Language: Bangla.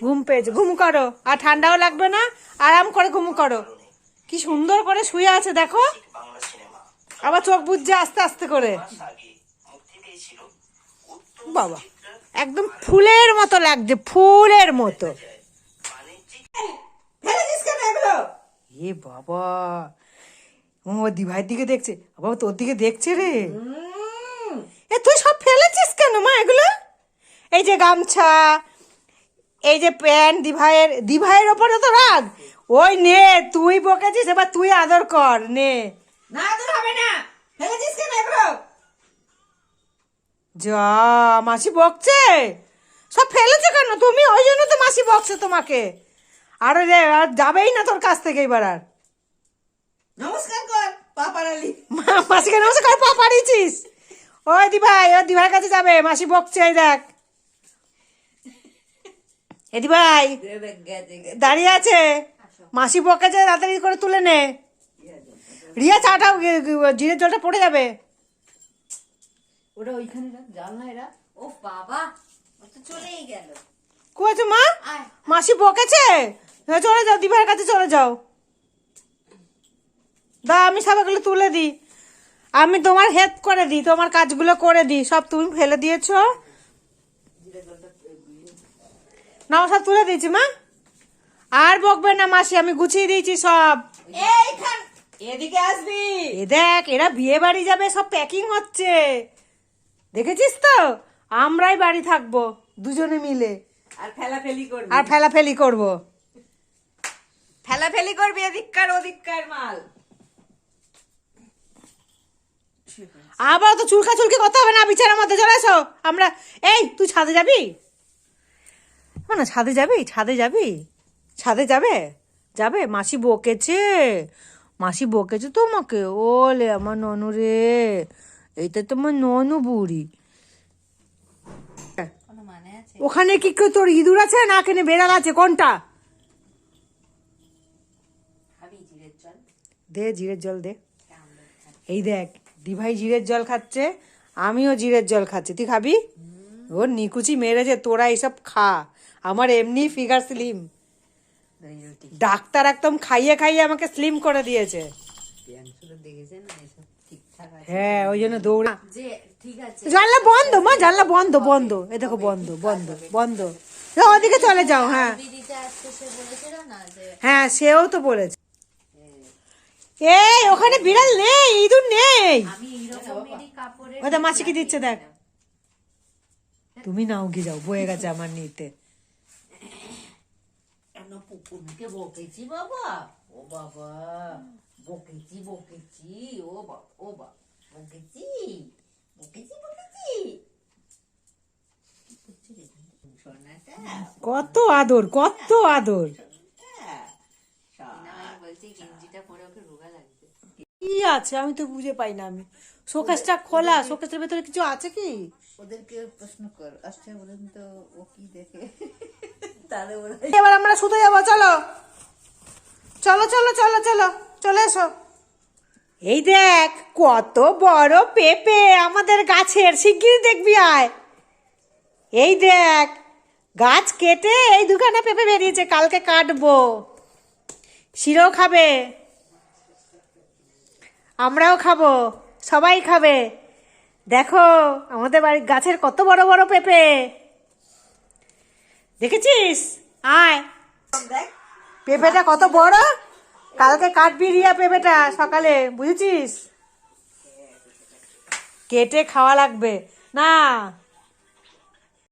ঘুম পেয়েছে। ঘুম করো। আর ঠান্ডাও লাগবে না। আরাম করে ঘুম করো। কি সুন্দর করে শুয়ে আছে দেখো। আবার চোখ বুঝছে আস্তে আস্তে করে। বাবা একদম ফুলের মতো লাগছে ফুলের মতো। এ বাবা ও দিভাইয়ের দিকে দেখছে। বাবা তোর দিকে দেখছে রে। এ তুই সব ফেলেছিস কেন মা এগুলো? এই যে গামছা এই যে প্যান্ট দিভাইয়ের দিভাইয়ের ওপরে তো রাগ? ওই নে তুই বকেছিস এবার তুই আদর কর নে। না তোর হবে না। ফেলেছিস কেন এগুলো? যা মাসি বকছে? সব ফেলেছে কেন? তুমি ওই জন্য তো মাসি বকছে তোমাকে। আরে রে আর যাবেই না তোর কাছ থেকে এবার আর। নমস্কার কর পাপার আলী মা- মাসিকে নমস্কার করে পা পাড়িয়েছিস ওই দি ভাই ওই দি ভাইয়ের কাছে যাবে মাসি বকছে এই দেখ। এদি ভাই দাঁড়িয়ে আছে। মাসি বকেছে তাড়াতাড়ি করে তুলে নে। রিয়া চাটা গে- গে- জিরের জলটা পড়ে যাবে। ওরা ওইখানে জাল না এরা ও বাবা ও তো চলেই গেল। কুয়াছো মা? মাসি বকেছে? চলে যাও দি ভাইয়ের কাছে চলে যাও। দা আমি সব এগুলো তুলে দিই। আমি তোমার হেল্প করে দিই তোমার কাজগুলো করে দিই। সব তুমি ফেলে দিয়েছ। না সব তুলে দিয়েছি মা। আর বকবে না মাসি আমি গুছিয়ে দিয়েছি সব। এদিকে আসবি। এ দেখ এরা বিয়ে বাড়ি যাবে সব প্যাকিং হচ্ছে। দেখেছিস তো? আমরাই বাড়ি থাকব দুজনে মিলে। আর ফেলাফেলি করবি। আর ফেলাফেলি করব। ফেলাফেলি করবি এদিককার ওদিককার মাল। আবার তো চুলকা চুলকি করতে হবে না বিছানার মধ্যে চলে এসো। আমরা এই তুই ছাদে যাবি? না ছাদে যাবি ছাদে যাবি। ছাদে যাবে? যাবে? মাসি বকেছে। মাসি বকেছে তোমাকে। ওলে আমার ননু রে। এইটা তোমার ননু বুড়ি। কোনো মানে ওখানে কি কেউ তোর ইঁদুর আছে? না কেনে বেড়াল আছে? কোনটা? দে জিরের জল দে। এই দেখ দিভাই জিরের জল খাচ্ছে আমিও জিরের জল খাচ্ছি। তুই খাবি? ওর নিকুচি মেরেছে তোরা এইসব খা। আমার এমনি ফিগার স্লিম ডাক্তার একদম খাইয়ে খাইয়ে আমাকে স্লিম করে দিয়েছে। হ্যাঁ ওই জন্য দৌড়া জানলা বন্ধ, মা, জানলা বন্ধ বন্ধ। এ দেখো, বন্ধ বন্ধ বন্ধ। ওদিকে চলে যাও হ্যাঁ। হ্যাঁ সেও তো বলেছে। এই, ওখানে বিড়াল নেই, ইঁদুর নেই। এরকমেরই কাপড়ের মাসিকে দিচ্ছে, দেখ। তুমি নাও গিয়ে যাও, বয়ে গেছে আমার নিতে। কেন পুকুরকে বকেছি বাবা ও বাবা বকেছি বকেছি ও বাবা ও বাবা বকেছি বকেছি বকেছি কত আদর কত আদর। না আমি বলছি গেঞ্জিটা পরে ওকে রোগা লাগবে কি আছে? আমি তো বুঝে পাই না আমি। শোকেসটা খোলা শোকেসের ভেতরে কিছু আছে কি? ওদেরকে প্রশ্ন কর। আসছে বলেন তো ও কি দেখে? এবার আমরা শুতে যাব, চলো। চলো চলো চলো চলো, চলে এসো। এই দেখ, কত বড় পেঁপে আমাদের গাছের, শিগগিরই দেখবি আয়। এই দেখ, গাছ কেটে এই দোকানে পেঁপে বেরিয়েছে, কালকে কাটবো। শিরও খাবে। আমরাও খাব, সবাই খাবে। দেখো, আমাদের বাড়ির গাছের কত বড় বড় পেঁপে। দেখেছিস? আয়। দেখ। পেঁপেটা কত বড়? কালকে কাটবি রিয়া পেঁপেটা সকালে বুঝেছিস? কেটে খাওয়া লাগবে। না